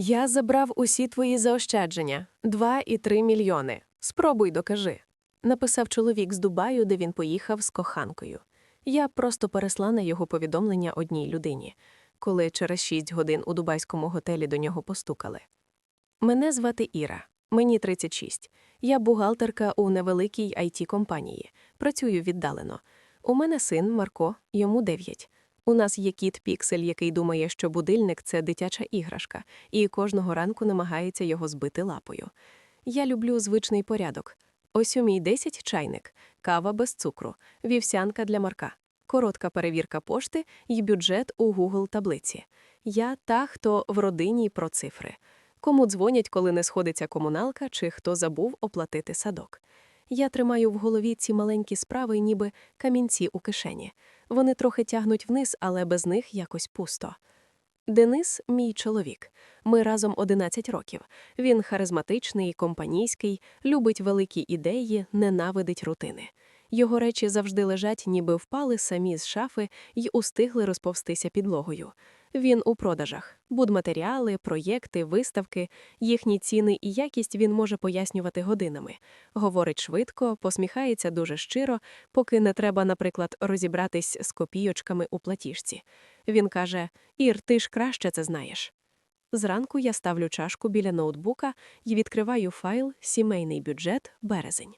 Я забрав усі твої заощадження 2,3 мільйони. Спробуй докажи. Написав чоловік з Дубаю, де він поїхав з коханкою. Я просто пересла на його повідомлення одній людині, коли через 6 годин у дубайському готелі до нього постукали. Мене звати Іра, мені 36. Я бухгалтерка у невеликій it компанії Працюю віддалено. У мене син Марко, йому 9. У нас є кіт Піксель, який думає, що будильник це дитяча іграшка, і кожного ранку намагається його збити лапою. Я люблю звичний порядок. Ось у мій 10 чайник, кава без цукру, вівсянка для Марка, коротка перевірка пошти і бюджет у Google таблиці. Я та, хто в родині про цифри. Кому дзвонять, коли не сходиться комуналка, чи хто забув оплатити садок. Я тримаю в голові ці маленькі справи, ніби камінці у кишені. Вони трохи тягнуть вниз, але без них якось пусто. Денис мій чоловік. Ми разом 11 років. Він харизматичний, компанійський, любить великі ідеї, ненавидить рутини. Його речі завжди лежать, ніби впали самі з шафи й устигли розповстися підлогою. Він у продажах, будматеріали, проєкти, виставки, їхні ціни і якість він може пояснювати годинами. Говорить швидко, посміхається дуже щиро, поки не треба, наприклад, розібратись з копійочками у платіжці. Він каже: Ір, ти ж краще це знаєш. Зранку я ставлю чашку біля ноутбука і відкриваю файл Сімейний бюджет березень.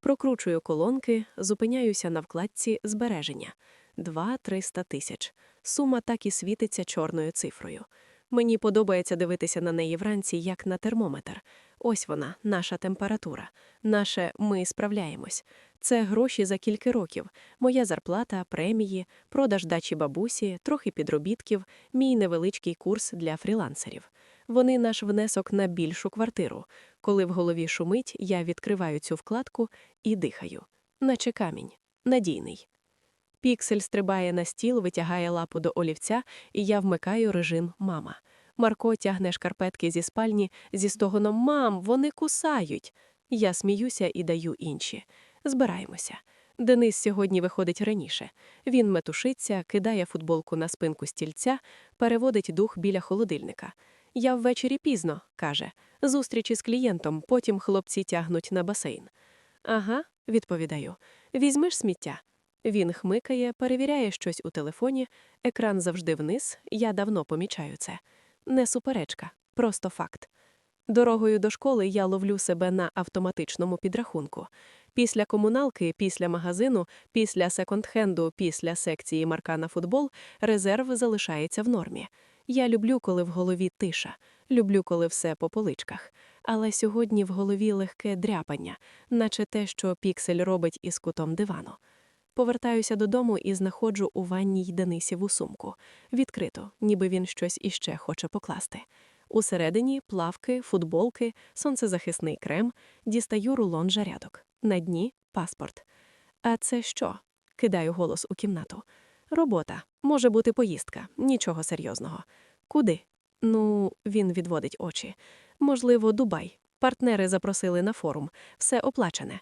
Прокручую колонки, зупиняюся на вкладці збереження 2-300 тисяч. Сума так і світиться чорною цифрою. Мені подобається дивитися на неї вранці, як на термометр. Ось вона, наша температура, наше ми справляємось. Це гроші за кілька років, моя зарплата, премії, продаж дачі бабусі, трохи підробітків, мій невеличкий курс для фрілансерів. Вони наш внесок на більшу квартиру. Коли в голові шумить, я відкриваю цю вкладку і дихаю, наче камінь, надійний. Піксель стрибає на стіл, витягає лапу до олівця, і я вмикаю режим мама. Марко тягне шкарпетки зі спальні зі стогоном Мам, вони кусають. Я сміюся і даю інші. Збираємося. Денис сьогодні виходить раніше. Він метушиться, кидає футболку на спинку стільця, переводить дух біля холодильника. Я ввечері пізно, каже. Зустрічі з клієнтом, потім хлопці тягнуть на басейн. Ага, відповідаю. Візьмеш сміття. Він хмикає, перевіряє щось у телефоні, екран завжди вниз, я давно помічаю це. Не суперечка, просто факт. Дорогою до школи я ловлю себе на автоматичному підрахунку. Після комуналки, після магазину, після секонд-хенду, після секції марка на футбол резерв залишається в нормі. Я люблю, коли в голові тиша, люблю, коли все по поличках. Але сьогодні в голові легке дряпання, наче те, що піксель робить із кутом дивану. Повертаюся додому і знаходжу у ванній Денисіву сумку. Відкрито, ніби він щось іще хоче покласти. Усередині плавки, футболки, сонцезахисний крем, дістаю рулон жарядок. На дні паспорт. А це що? кидаю голос у кімнату. Робота. Може бути поїздка, нічого серйозного. Куди? Ну, він відводить очі. Можливо, Дубай. Партнери запросили на форум, все оплачене.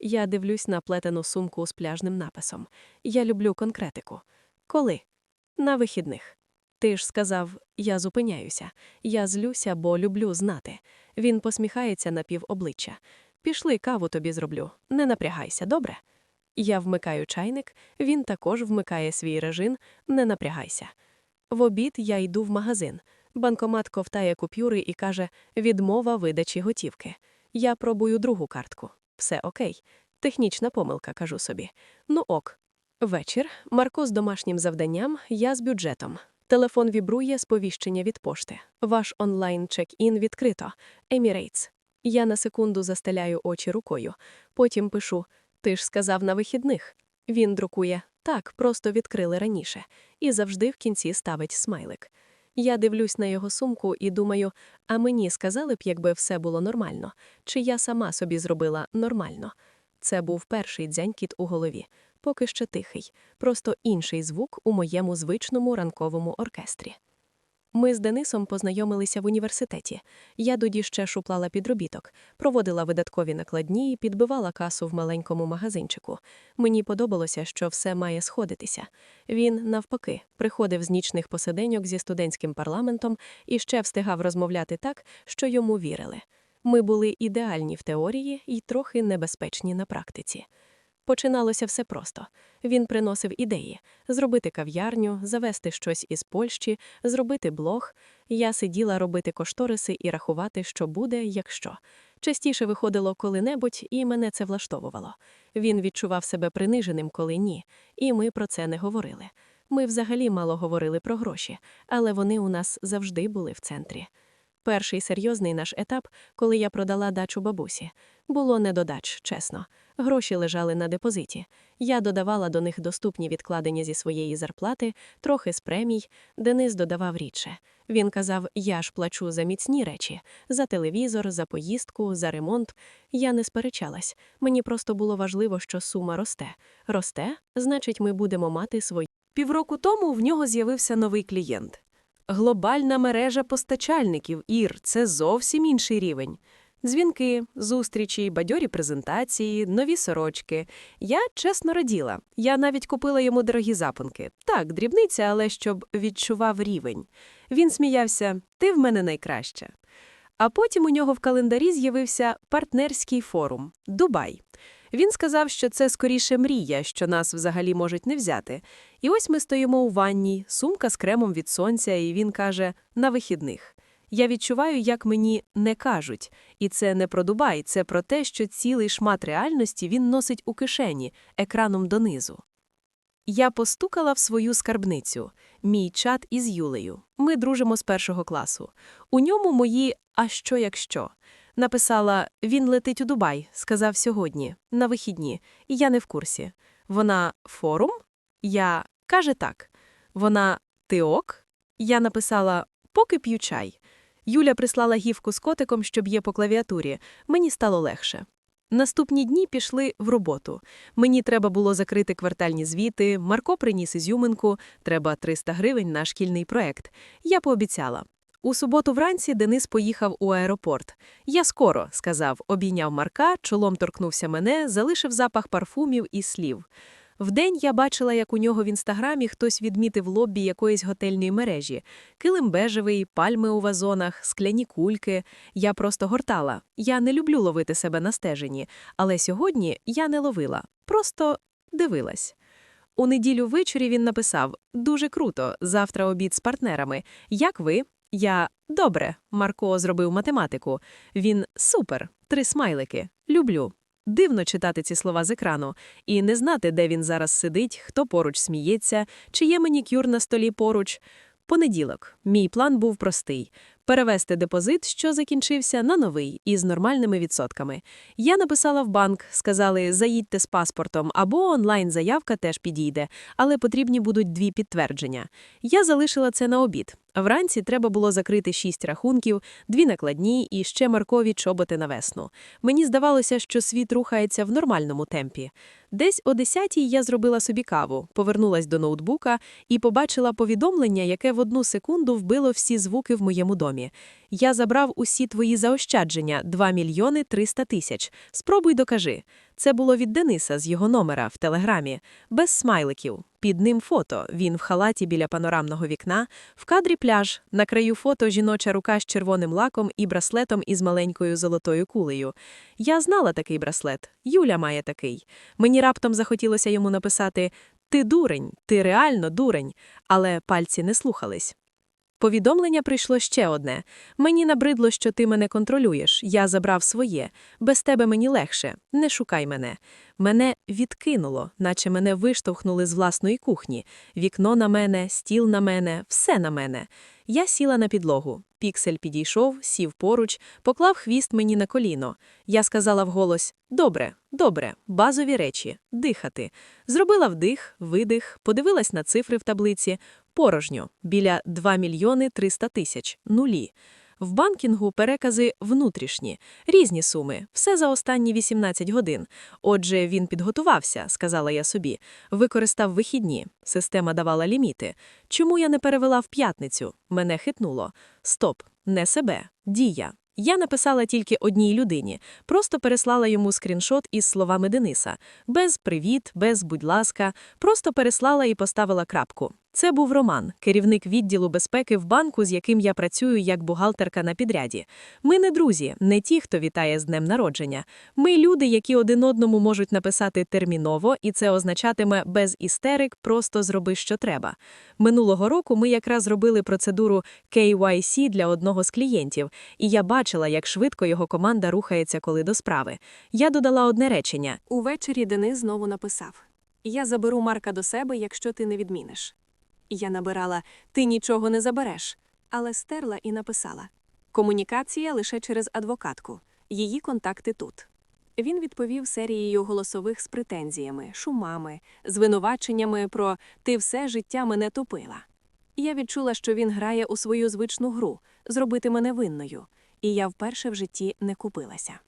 Я дивлюсь на плетену сумку з пляжним написом. Я люблю конкретику. Коли? На вихідних. Ти ж сказав, я зупиняюся, я злюся, бо люблю знати. Він посміхається на півобличчя. Пішли, каву тобі зроблю. Не напрягайся, добре? Я вмикаю чайник, він також вмикає свій режим, не напрягайся. В обід я йду в магазин. Банкомат ковтає купюри і каже: відмова видачі готівки. Я пробую другу картку. Все окей. Технічна помилка, кажу собі. Ну ок. Вечір. Марко з домашнім завданням, я з бюджетом. Телефон вібрує сповіщення від пошти. Ваш онлайн чек-ін відкрито. Емірейтс. Я на секунду застеляю очі рукою. Потім пишу: Ти ж сказав на вихідних. Він друкує так, просто відкрили раніше, і завжди в кінці ставить смайлик. Я дивлюсь на його сумку і думаю, а мені сказали б, якби все було нормально, чи я сама собі зробила нормально. Це був перший дзянькіт у голові, поки ще тихий, просто інший звук у моєму звичному ранковому оркестрі. Ми з Денисом познайомилися в університеті. Я тоді ще шуплала підробіток, проводила видаткові накладні і підбивала касу в маленькому магазинчику. Мені подобалося, що все має сходитися. Він, навпаки, приходив з нічних посиденьок зі студентським парламентом і ще встигав розмовляти так, що йому вірили. Ми були ідеальні в теорії і трохи небезпечні на практиці. Починалося все просто. Він приносив ідеї зробити кав'ярню, завести щось із Польщі, зробити блог. Я сиділа робити кошториси і рахувати, що буде, якщо. Частіше виходило коли-небудь, і мене це влаштовувало. Він відчував себе приниженим, коли ні, і ми про це не говорили. Ми взагалі мало говорили про гроші, але вони у нас завжди були в центрі. Перший серйозний наш етап, коли я продала дачу бабусі, було не до дач, чесно. Гроші лежали на депозиті. Я додавала до них доступні відкладення зі своєї зарплати, трохи з премій. Денис додавав рідше. Він казав: Я ж плачу за міцні речі, за телевізор, за поїздку, за ремонт. Я не сперечалась. Мені просто було важливо, що сума росте. Росте, значить, ми будемо мати свої. Півроку тому в нього з'явився новий клієнт. Глобальна мережа постачальників Ір це зовсім інший рівень. Дзвінки, зустрічі, бадьорі презентації, нові сорочки. Я чесно раділа. Я навіть купила йому дорогі запонки. Так, дрібниця, але щоб відчував рівень. Він сміявся: Ти в мене найкраща. А потім у нього в календарі з'явився партнерський форум Дубай. Він сказав, що це скоріше мрія, що нас взагалі можуть не взяти. І ось ми стоїмо у ванні, сумка з кремом від сонця, і він каже: на вихідних. Я відчуваю, як мені не кажуть. І це не про Дубай, це про те, що цілий шмат реальності він носить у кишені, екраном донизу. Я постукала в свою скарбницю, мій чат із Юлею. Ми дружимо з першого класу. У ньому мої «А що якщо?» Написала Він летить у Дубай, сказав сьогодні, на вихідні, і я не в курсі. Вона форум? Я каже так. Вона ти ок? Я написала Поки п'ю чай. Юля прислала гівку з котиком, щоб є по клавіатурі. Мені стало легше. Наступні дні пішли в роботу. Мені треба було закрити квартальні звіти, Марко приніс ізюминку, треба 300 гривень на шкільний проект. Я пообіцяла. У суботу вранці Денис поїхав у аеропорт. Я скоро, сказав, обійняв Марка, чолом торкнувся мене, залишив запах парфумів і слів. Вдень я бачила, як у нього в інстаграмі хтось відмітив лоббі якоїсь готельної мережі. Килим бежевий, пальми у вазонах, скляні кульки. Я просто гортала. Я не люблю ловити себе на стежені, але сьогодні я не ловила, просто дивилась. У неділю ввечері він написав Дуже круто, завтра обід з партнерами. Як ви? Я добре. Марко зробив математику. Він супер. Три смайлики. Люблю. Дивно читати ці слова з екрану і не знати, де він зараз сидить, хто поруч сміється, чи є манікюр на столі поруч. Понеділок. Мій план був простий перевести депозит, що закінчився, на новий із нормальними відсотками. Я написала в банк, сказали, заїдьте з паспортом або онлайн-заявка теж підійде, але потрібні будуть дві підтвердження. Я залишила це на обід. Вранці треба було закрити шість рахунків, дві накладні і ще маркові чоботи на весну. Мені здавалося, що світ рухається в нормальному темпі. Десь о 10-й я зробила собі каву, повернулась до ноутбука і побачила повідомлення, яке в одну секунду вбило всі звуки в моєму домі. Я забрав усі твої заощадження 2 мільйони 300 тисяч. Спробуй докажи. Це було від Дениса з його номера в телеграмі, без смайликів. Під ним фото. Він в халаті біля панорамного вікна, в кадрі пляж, на краю фото жіноча рука з червоним лаком і браслетом із маленькою золотою кулею. Я знала такий браслет. Юля має такий. Мені раптом захотілося йому написати Ти дурень, ти реально дурень, але пальці не слухались. Повідомлення прийшло ще одне. Мені набридло, що ти мене контролюєш. Я забрав своє. Без тебе мені легше. Не шукай мене. Мене відкинуло, наче мене виштовхнули з власної кухні. Вікно на мене, стіл на мене, все на мене. Я сіла на підлогу. Піксель підійшов, сів поруч, поклав хвіст мені на коліно. Я сказала вголос: Добре, добре, базові речі, дихати. Зробила вдих, видих, подивилась на цифри в таблиці. Порожньо, біля 2 мільйони 300 тисяч, нулі. В банкінгу перекази внутрішні, різні суми, все за останні 18 годин. Отже, він підготувався, сказала я собі, використав вихідні, система давала ліміти. Чому я не перевела в п'ятницю? Мене хитнуло. Стоп, не себе, дія. Я написала тільки одній людині, просто переслала йому скріншот із словами Дениса. Без «привіт», без «будь ласка», просто переслала і поставила крапку. Це був Роман, керівник відділу безпеки в банку, з яким я працюю як бухгалтерка на підряді. Ми не друзі, не ті, хто вітає з днем народження. Ми люди, які один одному можуть написати терміново, і це означатиме без істерик, просто зроби, що треба. Минулого року ми якраз робили процедуру KYC для одного з клієнтів, і я бачила, як швидко його команда рухається, коли до справи. Я додала одне речення. Увечері Денис знову написав: Я заберу Марка до себе, якщо ти не відміниш. Я набирала Ти нічого не забереш, але стерла і написала: Комунікація лише через адвокатку. Її контакти тут. Він відповів серією голосових з претензіями, шумами, звинуваченнями про Ти все життя мене топила. Я відчула, що він грає у свою звичну гру зробити мене винною, і я вперше в житті не купилася.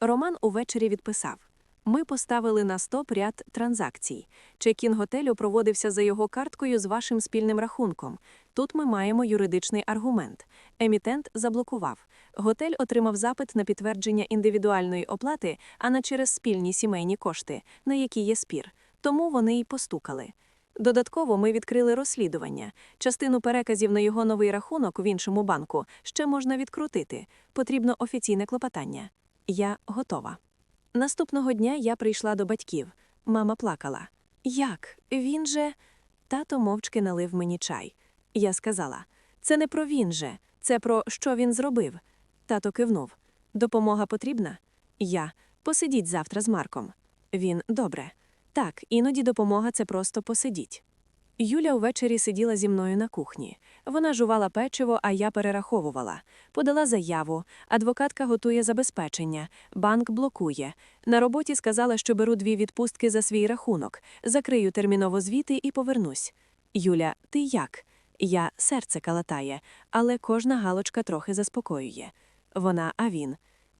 Роман увечері відписав: Ми поставили на стоп ряд транзакцій. Чекін готелю проводився за його карткою з вашим спільним рахунком. Тут ми маємо юридичний аргумент. Емітент заблокував. Готель отримав запит на підтвердження індивідуальної оплати, а не через спільні сімейні кошти, на які є спір. Тому вони й постукали. Додатково ми відкрили розслідування. Частину переказів на його новий рахунок в іншому банку ще можна відкрутити. Потрібно офіційне клопотання. Я готова. Наступного дня я прийшла до батьків. Мама плакала. Як? Він же. Тато мовчки налив мені чай. Я сказала: це не про він же, це про що він зробив. Тато кивнув. Допомога потрібна? Я. Посидіть завтра з Марком. Він добре. Так, іноді допомога це просто посидіть. Юля увечері сиділа зі мною на кухні. Вона жувала печиво, а я перераховувала. Подала заяву. Адвокатка готує забезпечення. Банк блокує. На роботі сказала, що беру дві відпустки за свій рахунок. Закрию терміново звіти і повернусь. Юля, ти як? Я серце калатає, але кожна галочка трохи заспокоює. Вона, а він.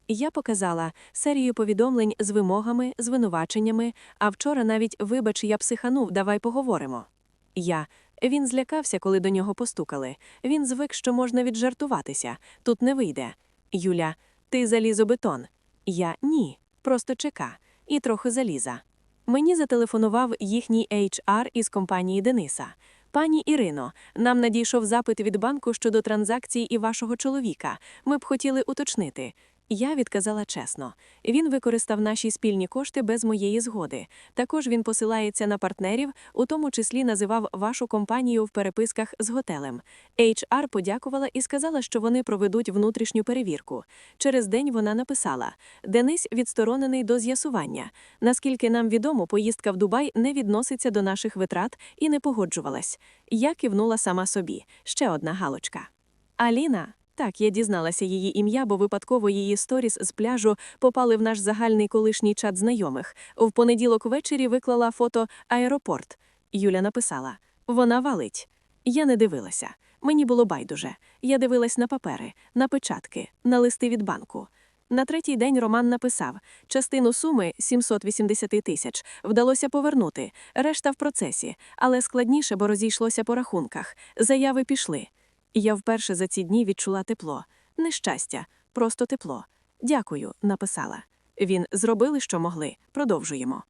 Я показала серію повідомлень з вимогами, звинуваченнями, а вчора навіть вибач, я психанув, давай поговоримо. Я. Він злякався, коли до нього постукали. Він звик, що можна віджартуватися. Тут не вийде. Юля, ти залізобетон. Я ні, просто чека. І трохи заліза. Мені зателефонував їхній HR із компанії Дениса. Пані Ірино, нам надійшов запит від банку щодо транзакцій і вашого чоловіка. Ми б хотіли уточнити. Я відказала чесно. Він використав наші спільні кошти без моєї згоди. Також він посилається на партнерів, у тому числі називав вашу компанію в переписках з готелем. HR подякувала і сказала, що вони проведуть внутрішню перевірку. Через день вона написала: Денис відсторонений до з'ясування. Наскільки нам відомо, поїздка в Дубай не відноситься до наших витрат і не погоджувалась. Я кивнула сама собі. Ще одна галочка. Аліна. Так, я дізналася її ім'я, бо випадково її сторіс з пляжу попали в наш загальний колишній чат знайомих. В понеділок ввечері виклала фото аеропорт. Юля написала: Вона валить. Я не дивилася. Мені було байдуже. Я дивилась на папери, на печатки, на листи від банку. На третій день Роман написав: частину суми 780 тисяч вдалося повернути, решта в процесі, але складніше, бо розійшлося по рахунках. Заяви пішли. І Я вперше за ці дні відчула тепло. Не щастя, просто тепло. Дякую, написала. Він зробили, що могли. Продовжуємо.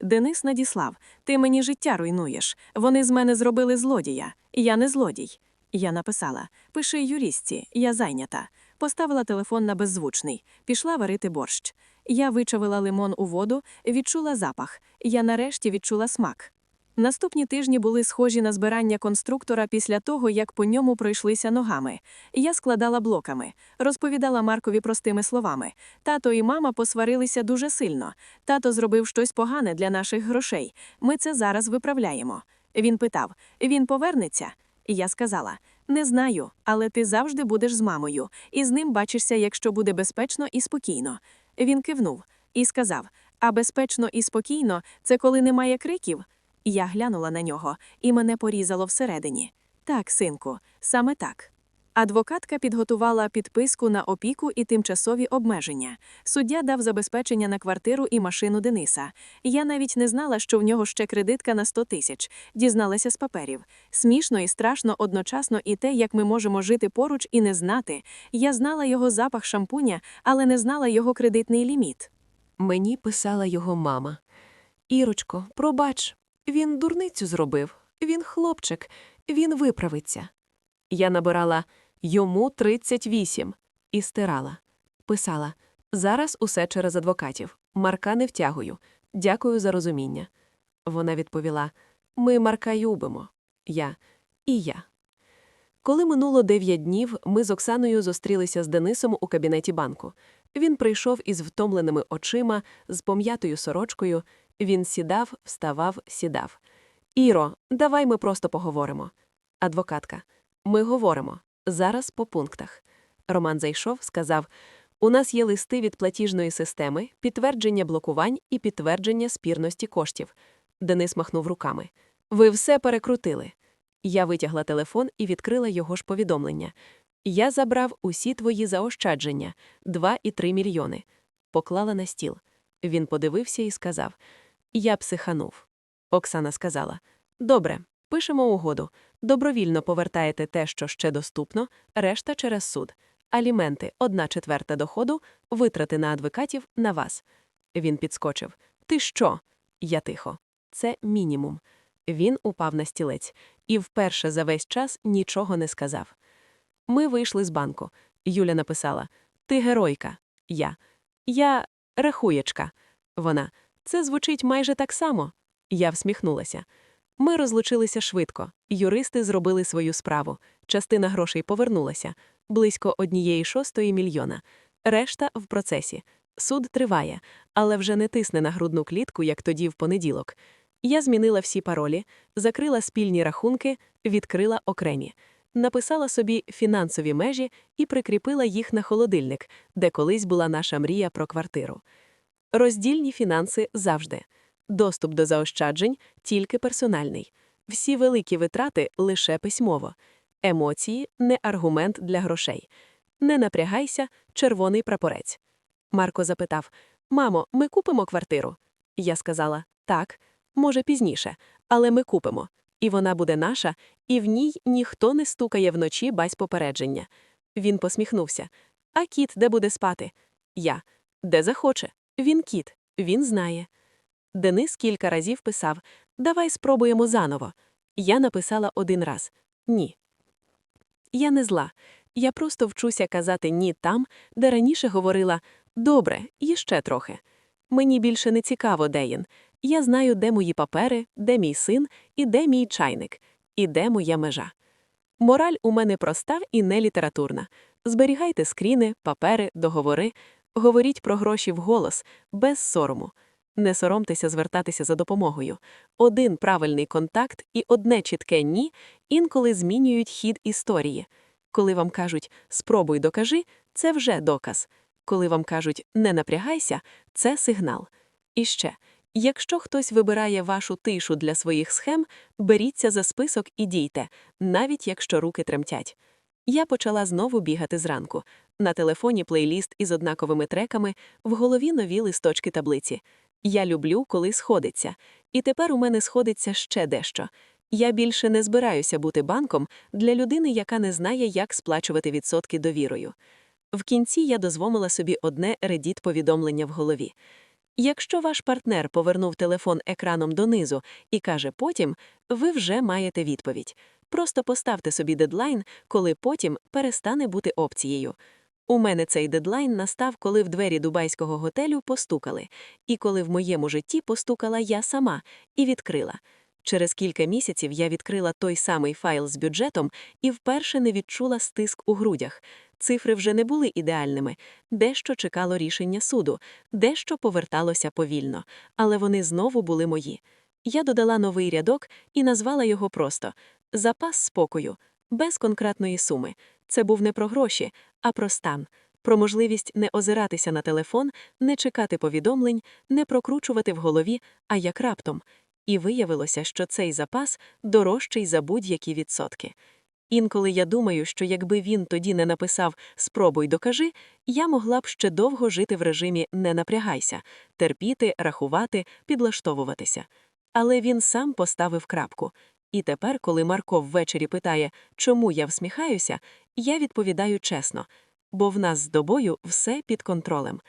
Денис надіслав: Ти мені життя руйнуєш. Вони з мене зробили злодія. Я не злодій. Я написала: Пиши юристці, я зайнята. Поставила телефон на беззвучний, пішла варити борщ. Я вичавила лимон у воду, відчула запах. Я нарешті відчула смак. Наступні тижні були схожі на збирання конструктора після того, як по ньому пройшлися ногами. Я складала блоками, розповідала Маркові простими словами. Тато і мама посварилися дуже сильно. Тато зробив щось погане для наших грошей. Ми це зараз виправляємо. Він питав: він повернеться? Я сказала: не знаю, але ти завжди будеш з мамою, і з ним бачишся, якщо буде безпечно і спокійно. Він кивнув і сказав: А безпечно і спокійно це коли немає криків. Я глянула на нього, і мене порізало всередині. Так, синку, саме так. Адвокатка підготувала підписку на опіку і тимчасові обмеження. Суддя дав забезпечення на квартиру і машину Дениса. Я навіть не знала, що в нього ще кредитка на 100 тисяч. Дізналася з паперів. Смішно і страшно одночасно і те, як ми можемо жити поруч і не знати. Я знала його запах шампуня, але не знала його кредитний ліміт. Мені писала його мама. Ірочко, пробач, він дурницю зробив. Він хлопчик, він виправиться. Я набирала йому 38 і стирала. Писала зараз усе через адвокатів. Марка не втягую. Дякую за розуміння. Вона відповіла: Ми Марка любимо. Я і я. Коли минуло дев'ять днів, ми з Оксаною зустрілися з Денисом у кабінеті банку. Він прийшов із втомленими очима, з пом'ятою сорочкою. Він сідав, вставав, сідав. Іро, давай ми просто поговоримо. Адвокатка. Ми говоримо. Зараз по пунктах. Роман зайшов, сказав: У нас є листи від платіжної системи, підтвердження блокувань і підтвердження спірності коштів. Денис махнув руками. Ви все перекрутили. Я витягла телефон і відкрила його ж повідомлення. Я забрав усі твої заощадження 2,3 мільйони. Поклала на стіл. Він подивився і сказав: Я психанув. Оксана сказала: Добре, пишемо угоду. Добровільно повертаєте те, що ще доступно, решта через суд. Аліменти, одна четверта доходу, витрати на адвокатів на вас. Він підскочив. Ти що? Я тихо. Це мінімум. Він упав на стілець і вперше за весь час нічого не сказав. Ми вийшли з банку. Юля написала: Ти геройка. Я. Я рахуєчка. Вона. Це звучить майже так само. Я всміхнулася. Ми розлучилися швидко. Юристи зробили свою справу. Частина грошей повернулася близько однієї шостої мільйона. Решта в процесі. Суд триває, але вже не тисне на грудну клітку, як тоді в понеділок. Я змінила всі паролі, закрила спільні рахунки, відкрила окремі, написала собі фінансові межі і прикріпила їх на холодильник, де колись була наша мрія про квартиру. Роздільні фінанси завжди. Доступ до заощаджень тільки персональний. Всі великі витрати лише письмово. Емоції не аргумент для грошей. Не напрягайся, червоний прапорець. Марко запитав: Мамо, ми купимо квартиру? Я сказала: Так, може, пізніше, але ми купимо. І вона буде наша, і в ній ніхто не стукає вночі без попередження. Він посміхнувся. А кіт де буде спати? Я. Де захоче. Він кіт, він знає. Денис кілька разів писав Давай спробуємо заново. Я написала один раз ні. Я не зла. Я просто вчуся казати ні там, де раніше говорила добре, і ще трохи. Мені більше не цікаво, де він. Я знаю, де мої папери, де мій син, і де мій чайник, і де моя межа. Мораль у мене проста і не літературна. Зберігайте скріни, папери, договори, говоріть про гроші вголос, без сорому. Не соромтеся звертатися за допомогою. Один правильний контакт і одне чітке ні інколи змінюють хід історії. Коли вам кажуть спробуй докажи, це вже доказ. Коли вам кажуть не напрягайся, це сигнал. І ще, якщо хтось вибирає вашу тишу для своїх схем, беріться за список і дійте, навіть якщо руки тремтять. Я почала знову бігати зранку. На телефоні плейліст із однаковими треками, в голові нові листочки таблиці. Я люблю, коли сходиться. І тепер у мене сходиться ще дещо. Я більше не збираюся бути банком для людини, яка не знає, як сплачувати відсотки довірою. В кінці я дозволила собі одне редіт повідомлення в голові. Якщо ваш партнер повернув телефон екраном донизу і каже потім, ви вже маєте відповідь. Просто поставте собі дедлайн, коли потім перестане бути опцією. У мене цей дедлайн настав, коли в двері дубайського готелю постукали, і коли в моєму житті постукала я сама і відкрила. Через кілька місяців я відкрила той самий файл з бюджетом і вперше не відчула стиск у грудях. Цифри вже не були ідеальними, дещо чекало рішення суду, дещо поверталося повільно, але вони знову були мої. Я додала новий рядок і назвала його просто запас спокою, без конкретної суми. Це був не про гроші, а про стан, про можливість не озиратися на телефон, не чекати повідомлень, не прокручувати в голові, а як раптом. І виявилося, що цей запас дорожчий за будь-які відсотки. Інколи я думаю, що якби він тоді не написав «спробуй докажи», я могла б ще довго жити в режимі «не напрягайся», терпіти, рахувати, підлаштовуватися. Але він сам поставив крапку. І тепер, коли Марко ввечері питає, чому я всміхаюся, я відповідаю чесно, бо в нас з добою все під контролем.